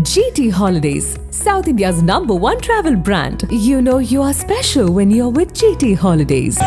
GT Holidays, South India's number one travel brand. You know you are special when you're with GT Holidays.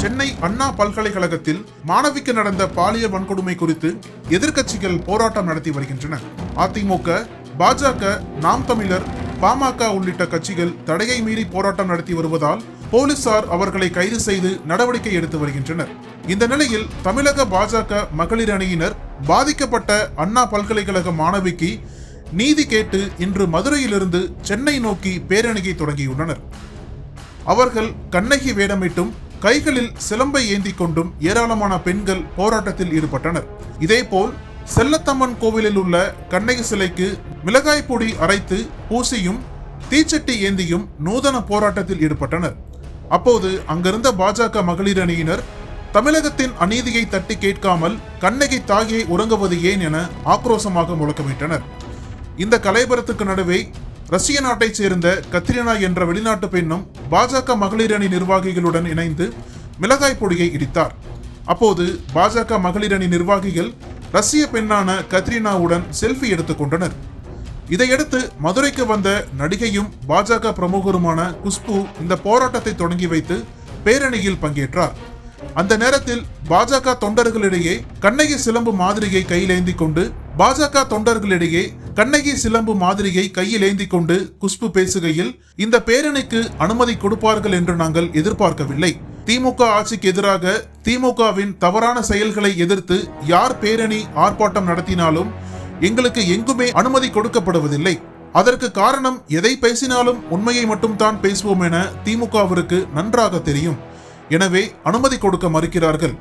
Chennai அண்ணா பல்கலைக்கழகத்தில் மாணவிக்கு நடந்த பாலியல் வன்கொடுமை குறித்து எதிர்க்கட்சிகள் போராட்டம் நடத்தி வருகின்றன. அதிமுக பாஜக நாம் தமிழர் பாமக உள்ளிட்ட கட்சிகள் தடையை மீறி போராட்டம் நடத்தி வருவதால் போலீசார் அவர்களை கைது செய்து நடவடிக்கை எடுத்து வருகின்றனர். இந்த நிலையில் தமிழக பாஜக மகளிர் அணியினர் பாதிக்கப்பட்ட அண்ணா பல்கலைக்கழக மாணவிக்கு நீதி கேட்டு இன்று மதுரையிலிருந்து சென்னை நோக்கி பேரணியை தொடங்கியுள்ளனர். அவர்கள் கண்ணகி வேடமிட்டும் கைகளில் சிலம்பை ஏந்தி கொண்டும் ஏராளமான பெண்கள் போராட்டத்தில் ஈடுபட்டனர். இதேபோல் செல்லத்தம்மன் கோவிலில் உள்ள கண்ணகி சிலைக்கு மிளகாய் பொடி அரைத்து பூசியும் தீச்சட்டி ஏந்தியும் நூதன போராட்டத்தில் ஈடுபட்டனர். அப்போது அங்கிருந்த பாஜக மகளிர் அணியினர் தமிழகத்தின் அநீதியை தட்டி கேட்காமல் கண்ணகி தாகியை உறங்குவது ஏன் என ஆக்ரோஷமாக முழக்கமிட்டனர். இந்த கலைபரத்துக்கு நடுவே ரஷ்ய நாட்டைச் சேர்ந்த கத்ரினா என்ற வெளிநாட்டு பெண்ணும் பாஜக மகளிர் அணி நிர்வாகிகளுடன் இணைந்து மிளகாய் பொடியை இடித்தார். அப்போது பாஜக மகளிர் அணி நிர்வாகிகள் ரஷ்ய பெண்ணான கத்ரினாவுடன் செல்ஃபி எடுத்துக் கொண்டனர். இதையடுத்து மதுரைக்கு வந்த நடிகையும் பாஜக பிரமுகருமான குஷ்பு இந்த போராட்டத்தை தொடங்கி வைத்து பேரணியில் பங்கேற்றார். அந்த நேரத்தில் பாஜக தொண்டர்களிடையே கண்ணகி சிலம்பு மாதிரியை கையிலேந்தி கொண்டு பாஜக தொண்டர்களிடையே கண்ணகி சிலம்பு மாதிரியை கையில் ஏந்தி கொண்டு குஷ்பு பேசுகையில் இந்த பேரணிக்கு அனுமதி கொடுப்பார்கள் என்று நாங்கள் எதிர்பார்க்கவில்லை. திமுக ஆட்சிக்கு எதிராக திமுகவின் தவறான செயல்களை எதிர்த்து யார் பேரணி ஆர்ப்பாட்டம் நடத்தினாலும் எங்களுக்கு எங்குமே அனுமதி கொடுக்கப்படுவதில்லை. அதற்கு காரணம் எதை பேசினாலும் உண்மையை மட்டும்தான் பேசுவோம் என திமுகவிற்கு நன்றாக தெரியும். எனவே அனுமதி கொடுக்க மறுக்கிறார்கள்.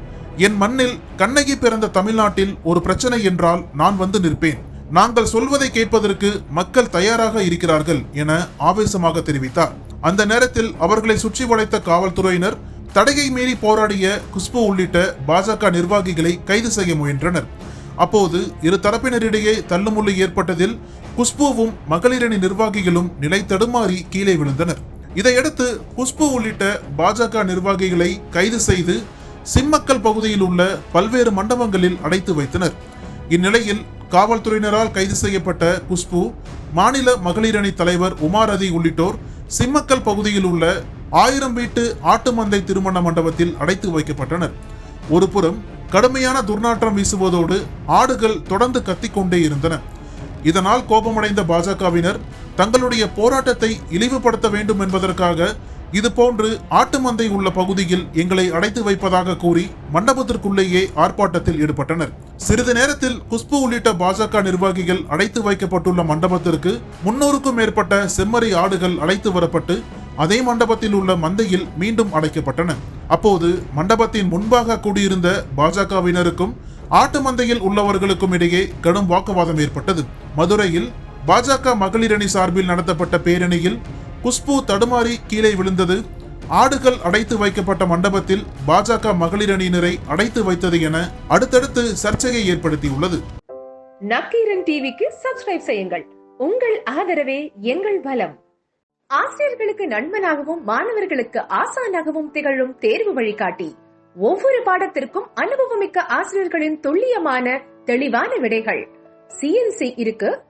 என் மண்ணில் கண்ணகி பிறந்த தமிழ்நாட்டில் ஒரு பிரச்சனை என்றால் நான் வந்து நிற்பேன். நாங்கள் சொல்வதை கேட்பதற்கு மக்கள் தயாராக இருக்கிறார்கள் என ஆவேசமாக தெரிவித்தார். அந்த நேரத்தில் அவர்களை சுற்றி வளைத்த காவல்துறையினர் தடையை மீறி போராடிய குஷ்பு உள்ளிட்ட பாஜக நிர்வாகிகளை கைது செய்ய முயன்றனர். அப்போது இரு தரப்பினரிடையே தள்ளுமுள்ளு ஏற்பட்டதில் குஷ்புவும் மகளிரணி நிர்வாகிகளும் நிலை தடுமாறி கீழே விழுந்தனர். இதையடுத்து குஷ்பு உள்ளிட்ட பாஜக நிர்வாகிகளை கைது செய்து சிம்மக்கல் பகுதியில் உள்ள பல்வேறு மண்டபங்களில் அடைத்து வைத்தனர். இந்நிலையில் காவல்துறையினரால் கைது செய்யப்பட்ட குஷ்பு மாநில மகளிரணி தலைவர் உமாரதி உள்ளிட்டோர் சிம்மக்கல் பகுதியில் உள்ள ஆயிரம் வீட்டு ஆட்டு மந்தை திருமண மண்டபத்தில் அடைத்து வைக்கப்பட்டனர். ஒருபுறம் கடுமையான துர்நாற்றம் வீசுவதோடு ஆடுகள் தொடர்ந்து கத்திக்கொண்டே இருந்தன. இதனால் கோபமடைந்த பாஜகவினர் தங்களுடைய போராட்டத்தை இழிவுபடுத்த வேண்டும் என்பதற்காக இதுபோன்று ஆட்டு மந்தை உள்ள பகுதியில் எங்களை அடைத்து வைப்பதாக கூறி மண்டபத்திற்குள்ளேயே ஆர்ப்பாட்டத்தில் ஈடுபட்டனர். சிறிது நேரத்தில் குஷ்பு உள்ளிட்ட பாஜக நிர்வாகிகள் அடைத்து வைக்கப்பட்டுள்ள மண்டபத்திற்கு முன்னூறுக்கும் மேற்பட்ட செம்மறி ஆடுகள் அழைத்து வரப்பட்டு அதே மண்டபத்தில் உள்ள மந்தையில் மீண்டும் அடைக்கப்பட்டன. அப்போது மண்டபத்தின் முன்பாக கூடியிருந்த பாஜகவினருக்கும் ஆட்டு மந்தையில் உள்ளவர்களுக்கும் இடையே கடும் வாக்குவாதம் ஏற்பட்டது. மதுரையில் பாஜக மகளிரணி சார்பில் நடத்தப்பட்ட பேரணியில் குஷ்பு தடுமாறி கீழே விழுந்தது. ஆடுகள் அடைத்து வைக்கப்பட்ட மண்டபத்தில் பாஜக மகளிர் அணியினரை அடைத்து வைத்தது என அடுத்தடுத்து சர்ச்சையை ஏற்படுத்தியுள்ளது. நக்கீரன் டிவிக்கு சப்ஸ்கிரைப் செய்யுங்கள். உங்கள் ஆதரவே எங்கள் பலம் ஆசிரியர்களுக்கு நண்பனாகவும் மாணவர்களுக்கு ஆசானாகவும் திகழும் தேர்வு வழிகாட்டி. ஒவ்வொரு பாடத்திற்கும் அனுபவமிக்க ஆசிரியர்களின் துல்லியமான தெளிவான விடைகள். சிஎன்சி இருக்கு